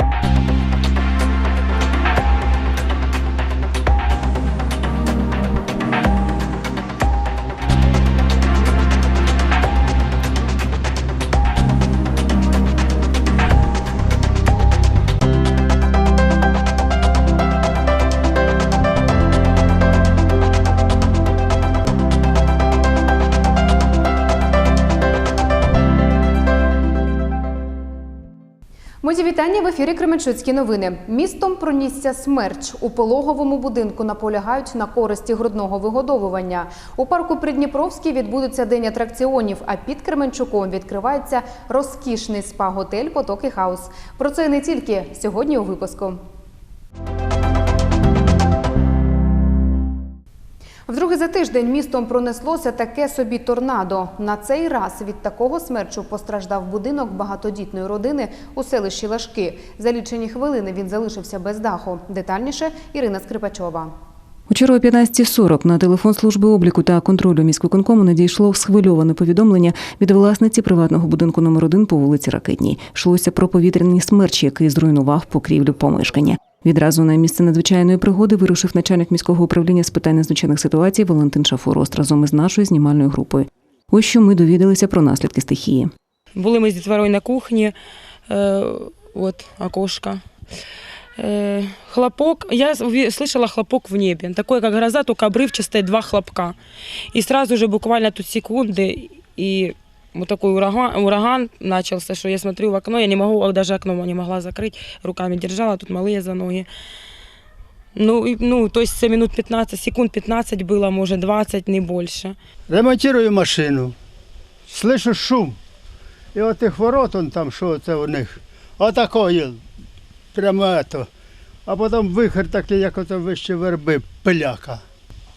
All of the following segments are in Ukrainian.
you вітання в ефірі Кременчуцькі новини. Містом пронісся смерч. У пологовому будинку наполягають на користі грудного вигодовування. У парку Придніпровський відбудеться день атракціонів. А під Кременчуком відкривається розкішний спа-готель Потоки Хаус. Про це не тільки сьогодні у випуску. Вдруге за тиждень містом пронеслося таке собі торнадо. На цей раз від такого смерчу постраждав будинок багатодітної родини у селищі Лашки. За лічені хвилини він залишився без даху. Детальніше Ірина Скрипачова. Учора о 15.40 на телефон служби обліку та контролю міськвиконкому надійшло схвильоване повідомлення від власниці приватного будинку номер 1 по вулиці Ракитній. Йшлося про повітряний смерч, який зруйнував покрівлю помешкання. Відразу на місце надзвичайної пригоди вирушив начальник міського управління з питань надзвичайних ситуацій Валентин Шафурост разом із нашою знімальною групою. Ось що ми довідалися про наслідки стихії. Були ми з дітворою на кухні, е, от окошко. Э, хлопок, я уви- слышала хлопок в небе, такой как гроза, только обрывчатые два хлопка. И сразу же буквально тут секунды, и вот такой ураган, ураган начался, что я смотрю в окно, я не могу, даже окно не могла закрыть, руками держала, тут малые за ноги. Ну, и, ну, то есть це минут 15, секунд 15 было, может 20, не больше. Ремонтую машину, слышу шум. І от тих ворот, он там, що це у них, отакої, прямо ето. А потім вихор такий, як ото вище верби, пиляка.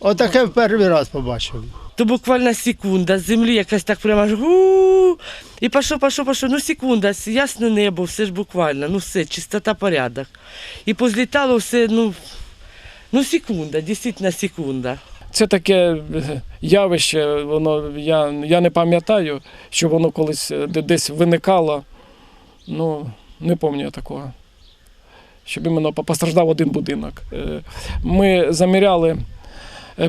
Отаке в перший раз побачив. то буквально секунда, з землі якась так прямо аж гу. І пішов, пішов, пішов. Ну секунда, ясне небо, все ж буквально, ну все, чистота, порядок. І позлітало все, ну, ну секунда, дійсно секунда. Це таке е, явище, воно я, я не пам'ятаю, що воно колись е, десь виникало. Ну, не пам'ятаю такого. Щоб іменно по- постраждав один будинок. Е, Ми заміряли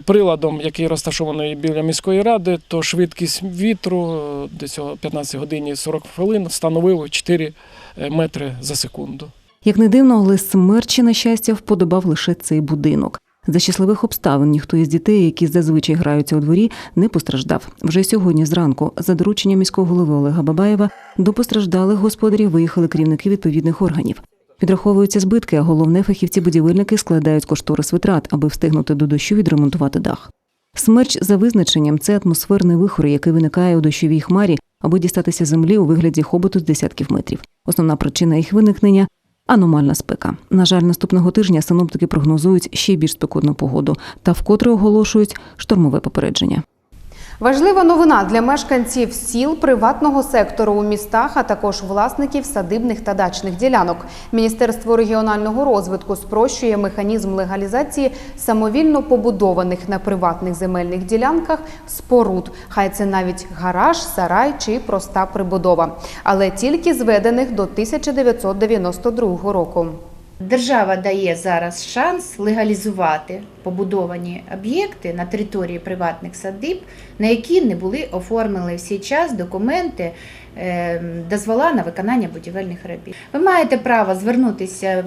приладом, який розташований біля міської ради, то швидкість вітру е, десь о 15 годині 40 хвилин становив 4 метри за секунду. Як не дивно, але смерчі, на щастя, вподобав лише цей будинок. За щасливих обставин ніхто із дітей, які зазвичай граються у дворі, не постраждав. Вже сьогодні зранку, за дорученням міського голови Олега Бабаєва, до постраждалих господарів виїхали керівники відповідних органів. Підраховуються збитки, а головне фахівці-будівельники складають кошторис витрат, аби встигнути до дощу відремонтувати дах. Смерч за визначенням це атмосферний вихор, який виникає у дощовій хмарі, аби дістатися землі у вигляді хоботу з десятків метрів. Основна причина їх виникнення аномальна спека. На жаль, наступного тижня синоптики прогнозують ще більш спекотну погоду та вкотре оголошують штормове попередження. Важлива новина для мешканців сіл приватного сектору у містах, а також власників садибних та дачних ділянок. Міністерство регіонального розвитку спрощує механізм легалізації самовільно побудованих на приватних земельних ділянках споруд. Хай це навіть гараж, сарай чи проста прибудова, але тільки зведених до 1992 року. Держава дає зараз шанс легалізувати побудовані об'єкти на території приватних садиб, на які не були оформлені всі час документи е, дозвола на виконання будівельних робіт. Ви маєте право звернутися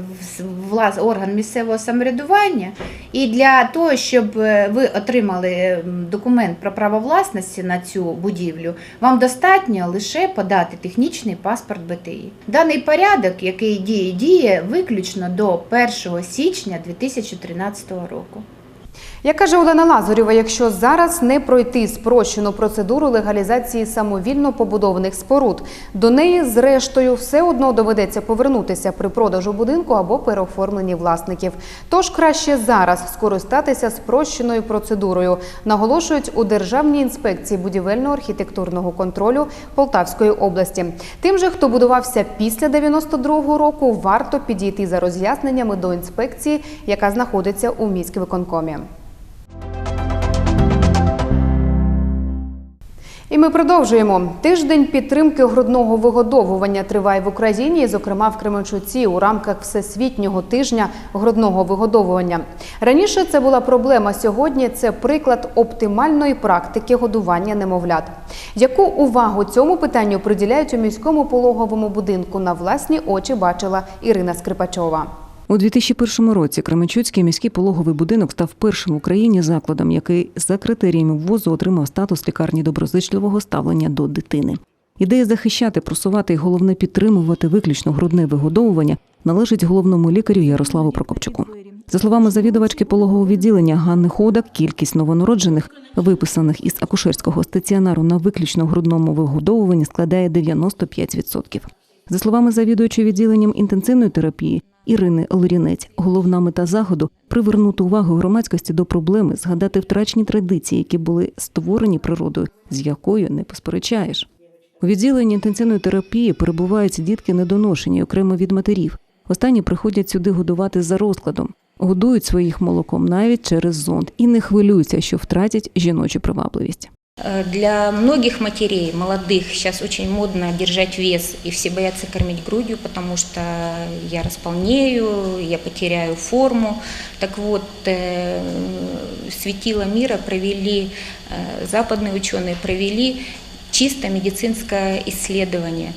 в орган місцевого самоврядування, і для того, щоб е, ви отримали документ про право власності на цю будівлю, вам достатньо лише подати технічний паспорт БТІ. Даний порядок, який діє, діє виключно до 1 січня 2013 року. Як каже Олена Лазарєва, якщо зараз не пройти спрощену процедуру легалізації самовільно побудованих споруд, до неї зрештою все одно доведеться повернутися при продажу будинку або переоформленні власників. Тож краще зараз скористатися спрощеною процедурою, наголошують у Державній інспекції будівельно-архітектурного контролю Полтавської області. Тим же, хто будувався після 92-го року, варто підійти за роз'ясненнями до інспекції, яка знаходиться у міськвиконкомі. І ми продовжуємо. Тиждень підтримки грудного вигодовування триває в Україні, зокрема в Кременчуці у рамках всесвітнього тижня грудного вигодовування. Раніше це була проблема. Сьогодні це приклад оптимальної практики годування немовлят. Яку увагу цьому питанню приділяють у міському пологовому будинку? На власні очі бачила Ірина Скрипачова. У 2001 році Кременчуцький міський пологовий будинок став першим в Україні закладом, який за критеріями ввозу отримав статус лікарні доброзичливого ставлення до дитини. Ідея захищати, просувати і головне підтримувати виключно грудне вигодовування належить головному лікарю Ярославу Прокопчуку. За словами завідувачки пологового відділення Ганни Ходак, кількість новонароджених, виписаних із акушерського стаціонару на виключно грудному вигодовуванні, складає 95%. За словами завідуючої відділенням інтенсивної терапії Ірини Лорінець, головна мета заходу привернути увагу громадськості до проблеми, згадати втрачені традиції, які були створені природою, з якою не посперечаєш. У відділенні інтенсивної терапії перебувають дітки недоношені окремо від матерів. Останні приходять сюди годувати за розкладом, годують своїх молоком навіть через зонд і не хвилюються, що втратять жіночу привабливість. Э, Для многих матерей, молодых, сейчас очень модно держать вес, и все боятся кормить грудью, потому что я располнею, я потеряю форму. Так вот, э, светила мира провели, э, западные ученые провели чисто медицинское исследование.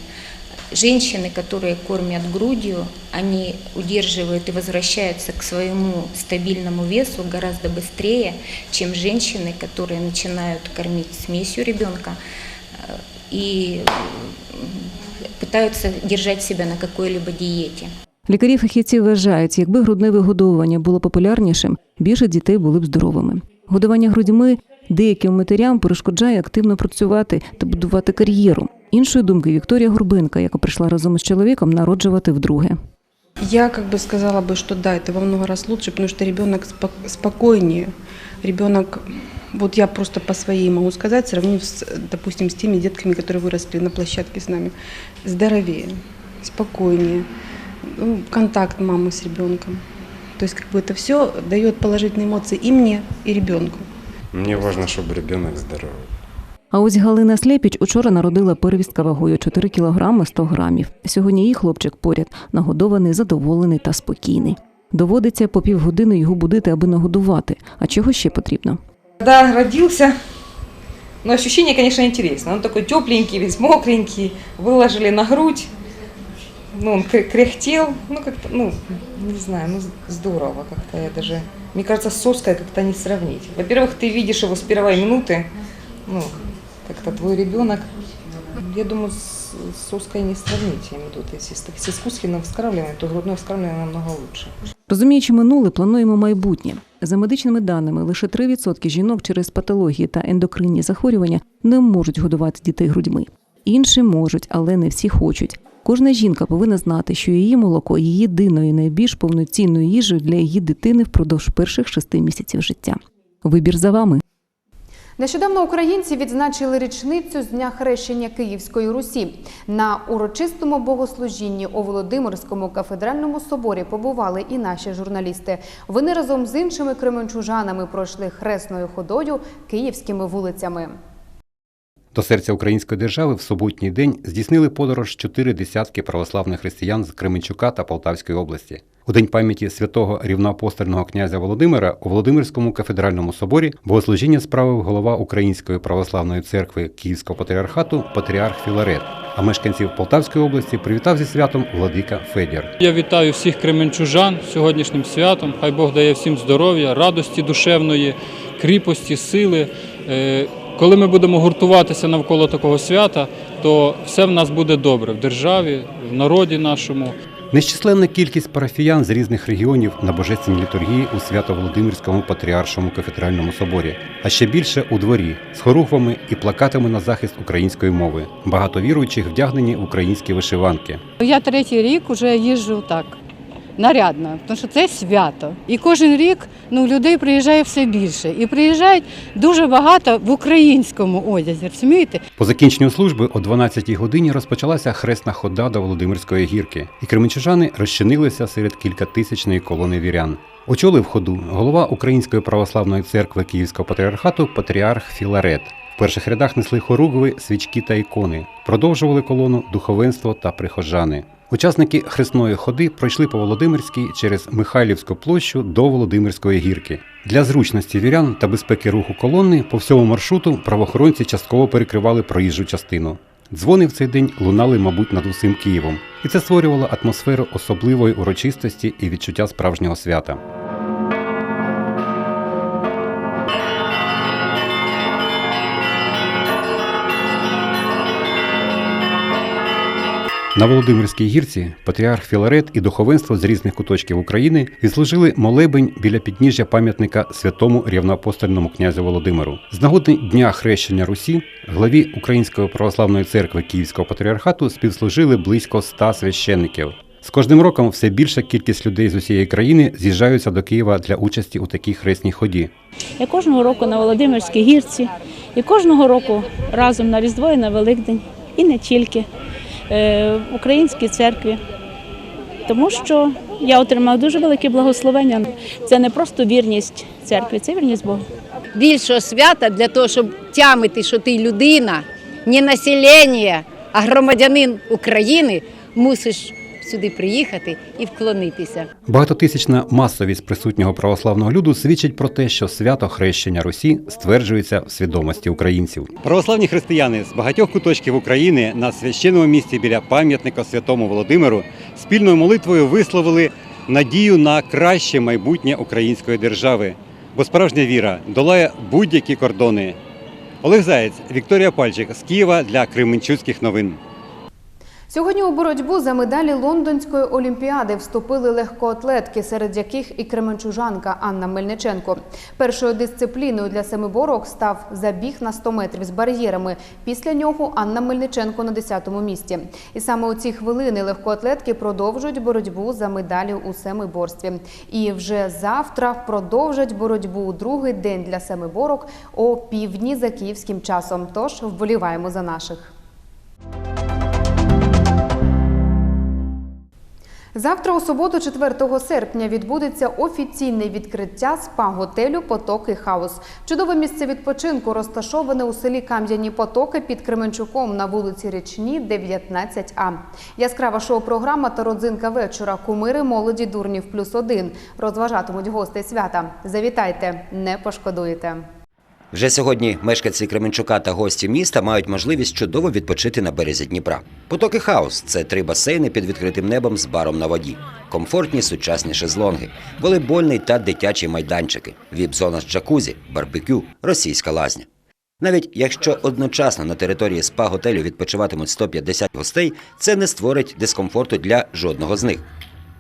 Женщины, которые кормят грудью, они удерживают и возвращаются к своему стабильному весу гораздо быстрее, чем женщины, которые начинают кормить смесью ребенка э, и м, пытаются держать себя на какой-либо диете. Лікарі фахівці вважають, якби грудне вигодовування було популярнішим, більше дітей були б здоровими. Годування грудьми деяким матерям перешкоджає активно працювати та будувати кар'єру. Іншої думки Вікторія Горбенка, яка прийшла разом із чоловіком народжувати вдруге. Я как бы сказала бы, что да, это во много раз лучше, потому что ребенок спок- спокойнее. Ребенок, вот я просто по своей могу сказать, сравнив, с, допустим, с теми детками, которые выросли на площадке с нами, здоровее, спокойнее, ну, контакт мамы с ребенком. То есть как бы это все дает положительные эмоции и мне, и ребенку. Мне важно, чтобы ребенок здоровый. А ось Галина Слепіч учора народила первістка вагою 4 кілограми 100 грамів. Сьогодні її хлопчик поряд, нагодований, задоволений та спокійний. Доводиться по півгодини його будити, аби нагодувати. А чого ще потрібно? Когда родился, но ощущение, конечно, интересно. Он такой тепленький, весь мокренький, выложили на грудь, ну, он кре- кряхтел, ну, как-то, ну, не знаю, ну, здорово как-то я даже, мне кажется, с соской как-то не сравнить. Во-первых, ты видишь его с первой минуты, ну, как-то твой ребенок, я думаю, с, с соской не сравнить, я имею в виду, если с, с искусственным вскармливанием, то грудное вскармливание намного лучше. Розуміючи минуле, плануємо майбутнє. За медичними даними, лише 3% жінок через патології та ендокринні захворювання не можуть годувати дітей грудьми. Інші можуть, але не всі хочуть. Кожна жінка повинна знати, що її молоко є єдиною найбільш повноцінною їжею для її дитини впродовж перших шести місяців життя. Вибір за вами. Нещодавно українці відзначили річницю з дня хрещення Київської Русі. На урочистому богослужінні у Володимирському кафедральному соборі побували і наші журналісти. Вони разом з іншими кременчужанами пройшли хресною ходою київськими вулицями. До серця української держави в суботній день здійснили подорож чотири десятки православних християн з Кременчука та Полтавської області. У день пам'яті святого рівноапостольного князя Володимира у Володимирському кафедральному соборі богослужіння справив голова Української православної церкви Київського патріархату патріарх Філарет. А мешканців Полтавської області привітав зі святом владика Федір. Я вітаю всіх кременчужан сьогоднішнім святом. Хай Бог дає всім здоров'я, радості душевної, кріпості, сили. Коли ми будемо гуртуватися навколо такого свята, то все в нас буде добре в державі, в народі нашому. Нещисленна кількість парафіян з різних регіонів на божественній літургії у Свято-Володимирському патріаршому кафедральному соборі, а ще більше у дворі з хорухвами і плакатами на захист української мови. Багато віруючих вдягнені в українські вишиванки. Я третій рік вже їжджу так нарядно, тому що це свято. І кожен рік ну, людей приїжджає все більше. І приїжджають дуже багато в українському одязі. Розумієте? По закінченню служби о 12-й годині розпочалася хресна хода до Володимирської гірки, і кременчужани розчинилися серед кількатисячної колони вірян. Очолив ходу голова Української православної церкви Київського патріархату патріарх Філарет. В перших рядах несли хоругви, свічки та ікони. Продовжували колону духовенство та прихожани. Учасники хресної ходи пройшли по Володимирській через Михайлівську площу до Володимирської гірки. Для зручності вірян та безпеки руху колони по всьому маршруту правоохоронці частково перекривали проїжджу частину. Дзвони в цей день лунали, мабуть, над усім Києвом, і це створювало атмосферу особливої урочистості і відчуття справжнього свята. На Володимирській гірці патріарх Філарет і духовенство з різних куточків України відслужили молебень біля підніжжя пам'ятника святому рівноапостольному князю Володимиру. З нагоди Дня хрещення Русі главі Української православної церкви Київського патріархату співслужили близько ста священників. З кожним роком все більша кількість людей з усієї країни з'їжджаються до Києва для участі у такій хресній ході. Я кожного року на Володимирській гірці, і кожного року разом на Різдво і на Великдень, і не тільки в українській церкві. Тому що я отримала дуже велике благословення. Це не просто вірність церкві, це вірність Богу. більшого свята для того, щоб тямити, що ти людина, не населення, а громадянин України, мусиш сюди приїхати і вклонитися. Багатотисячна масовість присутнього православного люду свідчить про те, що свято хрещення Русі стверджується в свідомості українців. Православні християни з багатьох куточків України на священному місці біля пам'ятника святому Володимиру спільною молитвою висловили надію на краще майбутнє української держави, бо справжня віра долає будь-які кордони. Олег Заєць, Вікторія Пальчик з Києва для Кременчуцьких новин. Сьогодні у боротьбу за медалі Лондонської олімпіади вступили легкоатлетки, серед яких і кременчужанка Анна Мельниченко. Першою дисципліною для семиборок став забіг на 100 метрів з бар'єрами. Після нього Анна Мельниченко на 10-му місці. І саме у ці хвилини легкоатлетки продовжують боротьбу за медалі у семиборстві. І вже завтра продовжать боротьбу у другий день для семиборок о півдні за київським часом. Тож вболіваємо за наших. Завтра, у суботу, 4 серпня, відбудеться офіційне відкриття спа-готелю Потоки Хаус. Чудове місце відпочинку розташоване у селі Кам'яні Потоки під Кременчуком на вулиці Річні, 19А. Яскрава шоу-програма та родзинка вечора. Кумири молоді дурнів плюс один розважатимуть гостей свята. Завітайте, не пошкодуєте. Вже сьогодні мешканці Кременчука та гості міста мають можливість чудово відпочити на березі Дніпра. Потоки хаус це три басейни під відкритим небом з баром на воді, комфортні сучасні шезлонги, волейбольний та дитячі майданчики, віп-зона з джакузі, барбекю, російська лазня. Навіть якщо одночасно на території спа-готелю відпочиватимуть 150 гостей, це не створить дискомфорту для жодного з них.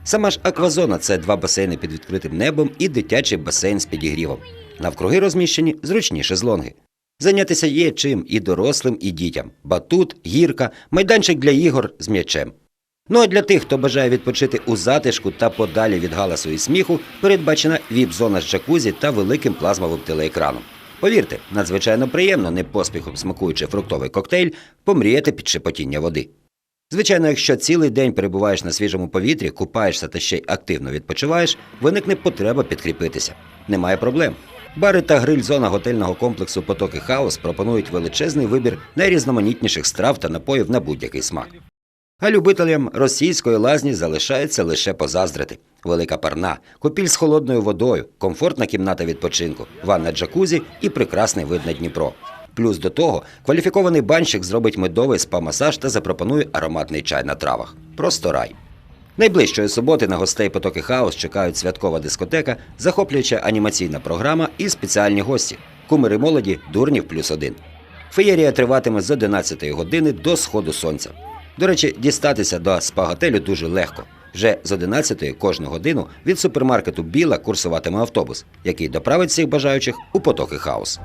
Сама ж аквазона це два басейни під відкритим небом і дитячий басейн з підігрівом. Навкруги розміщені зручні шезлонги. Зайнятися є чим і дорослим, і дітям: батут, гірка, майданчик для ігор з м'ячем. Ну а для тих, хто бажає відпочити у затишку та подалі від галасу і сміху, передбачена віп-зона з джакузі та великим плазмовим телеекраном. Повірте, надзвичайно приємно, не поспіхом смакуючи фруктовий коктейль, помріяти під шепотіння води. Звичайно, якщо цілий день перебуваєш на свіжому повітрі, купаєшся та ще й активно відпочиваєш, виникне потреба підкріпитися. Немає проблем. Бари та гриль-зона готельного комплексу Потоки Хаус пропонують величезний вибір найрізноманітніших страв та напоїв на будь-який смак. А любителям російської лазні залишається лише позаздрити. Велика парна, купіль з холодною водою, комфортна кімната відпочинку, ванна джакузі і прекрасний вид на Дніпро. Плюс до того кваліфікований банщик зробить медовий спа-масаж та запропонує ароматний чай на травах. Просто рай. Найближчої суботи на гостей потоки хаус чекають святкова дискотека, захоплююча анімаційна програма і спеціальні гості кумири молоді, дурнів плюс один. Феєрія триватиме з 11 години до сходу сонця. До речі, дістатися до спа-готелю дуже легко. Вже з 11 кожну годину від супермаркету Біла курсуватиме автобус, який доправить всіх бажаючих у потоки хаус.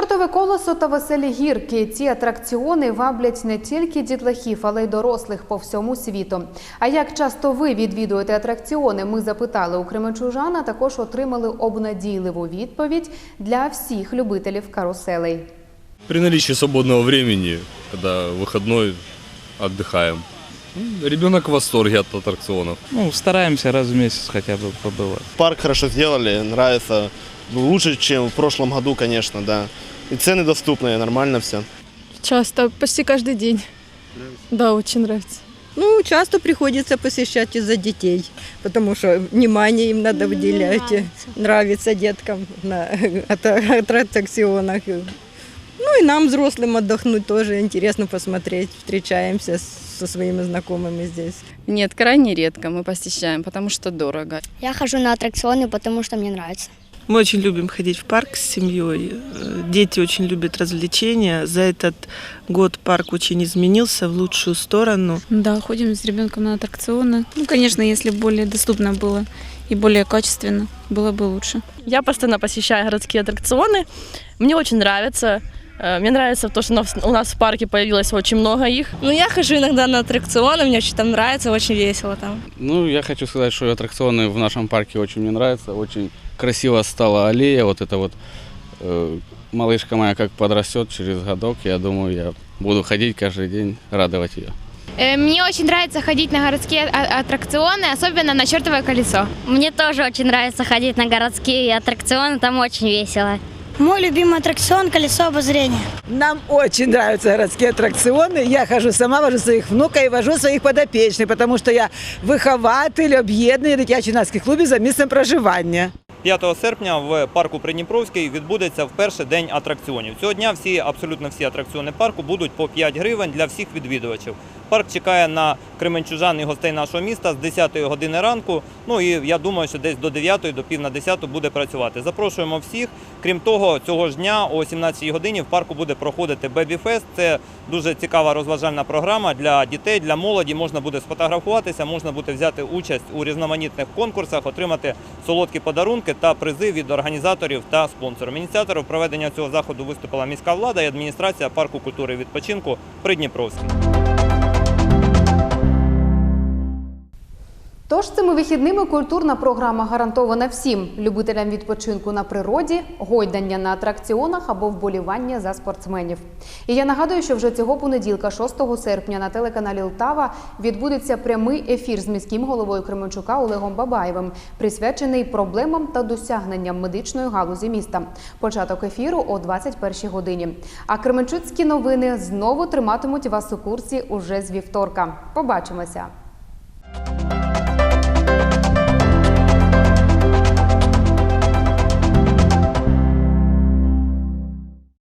Чортове колесо та веселі гірки. Ці атракціони ваблять не тільки дітлахів, але й дорослих по всьому світу. А як часто ви відвідуєте атракціони? Ми запитали у Кременчужан, а також отримали обнадійливу відповідь для всіх любителів каруселей. При наличии свободного времени, когда выходной, отдыхаем. Ребенок в восторге от аттракционов. Ну, стараемся раз в месяц хотя бы побывать. Парк хорошо сделали, нравится. Лучше, чем в прошлом году, конечно, да. И цены доступные, нормально все. Часто, почти каждый день. Да, очень нравится. Ну, часто приходится посещать из-за детей, потому что внимание им надо выделять. Нравится деткам на аттракционах. Ну и нам, взрослым, отдохнуть тоже интересно посмотреть. Встречаемся со своими знакомыми здесь. Нет, крайне редко мы посещаем, потому что дорого. Я хожу на аттракционы, потому что мне нравится. Мы очень любим ходить в парк с семьей. Э, Дети очень любят развлечения. За этот год парк очень изменился в лучшую сторону. Да, ходим с ребенком на аттракционы. Ну, конечно, если более доступно было и более качественно, было бы лучше. Я постоянно посещаю городские аттракционы. Мне очень нравится. Э, Мне нравится то, что у нас- в парке появилось очень много их. Ну, я хожу иногда на аттракционы, мне очень там нравится, очень весело там. Ну, я хочу сказать, что аттракционы в нашем парке очень мне нравятся. Очень красиво стала аллея. Вот это вот э, малышка моя как подрастет через годок, я думаю, я буду ходить каждый день, радовать ее. Э, Мне очень нравится ходить на городские а- аттракционы, особенно на чертовое колесо. Мне тоже очень нравится ходить на городские аттракционы, там очень весело. Мой любимый аттракцион – колесо обозрения. Нам очень нравятся городские аттракционы. Я хожу сама, вожу своих внуков и вожу своих подопечных, потому что я вихователь, об'єднаний дитячо-юнацьких клубів за місцем проживання. 5 серпня в парку Придніпровський відбудеться вперше день атракціонів. Цього дня всі, абсолютно всі атракціони парку будуть по 5 гривень для всіх відвідувачів. Парк чекає на кременчужан і гостей нашого міста з 10 години ранку. Ну і я думаю, що десь до 9 до пів на 10 буде працювати. Запрошуємо всіх. Крім того, цього ж дня о 17 годині в парку буде проходити Бебі Фест. Це дуже цікава розважальна програма для дітей, для молоді. Можна буде сфотографуватися, можна буде взяти участь у різноманітних конкурсах, отримати солодкі подарунки та призи від організаторів та спонсорів. Ініціатором проведення цього заходу виступила міська влада і адміністрація парку культури і відпочинку Придніпровський. Тож цими вихідними культурна програма гарантована всім любителям відпочинку на природі, гойдання на атракціонах або вболівання за спортсменів. І я нагадую, що вже цього понеділка, 6 серпня, на телеканалі Лтава відбудеться прямий ефір з міським головою Кременчука Олегом Бабаєвим, присвячений проблемам та досягненням медичної галузі міста. Початок ефіру о 21 годині. А Кременчуцькі новини знову триматимуть вас у курсі уже з вівторка. Побачимося.